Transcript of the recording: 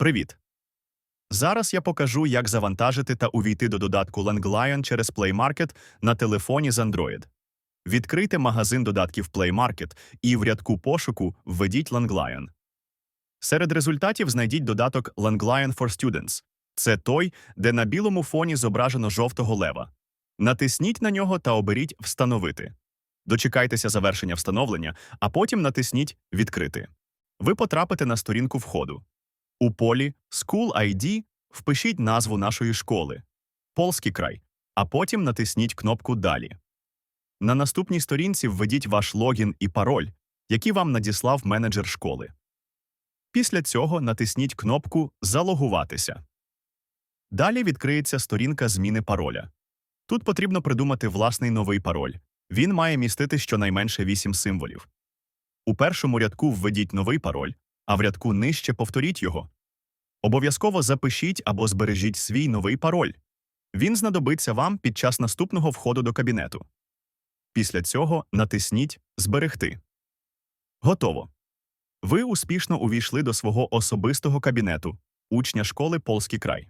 Привіт! Зараз я покажу, як завантажити та увійти до додатку LangLion через Play Market на телефоні з Android. Відкрийте магазин додатків Play Market і в рядку пошуку введіть LangLion. Серед результатів знайдіть додаток LangLion for Students. Це той, де на білому фоні зображено жовтого лева. Натисніть на нього та оберіть Встановити. Дочекайтеся завершення встановлення, а потім натисніть Відкрити. Ви потрапите на сторінку входу. У полі School ID впишіть назву нашої школи Полський край, а потім натисніть кнопку Далі. На наступній сторінці введіть ваш логін і пароль, які вам надіслав менеджер школи. Після цього натисніть кнопку Залогуватися. Далі відкриється сторінка зміни пароля. Тут потрібно придумати власний новий пароль. Він має містити щонайменше 8 символів. У першому рядку введіть новий пароль, а в рядку нижче повторіть його. Обов'язково запишіть або збережіть свій новий пароль. Він знадобиться вам під час наступного входу до кабінету. Після цього натисніть Зберегти. Готово. Ви успішно увійшли до свого особистого кабінету учня школи Полський край.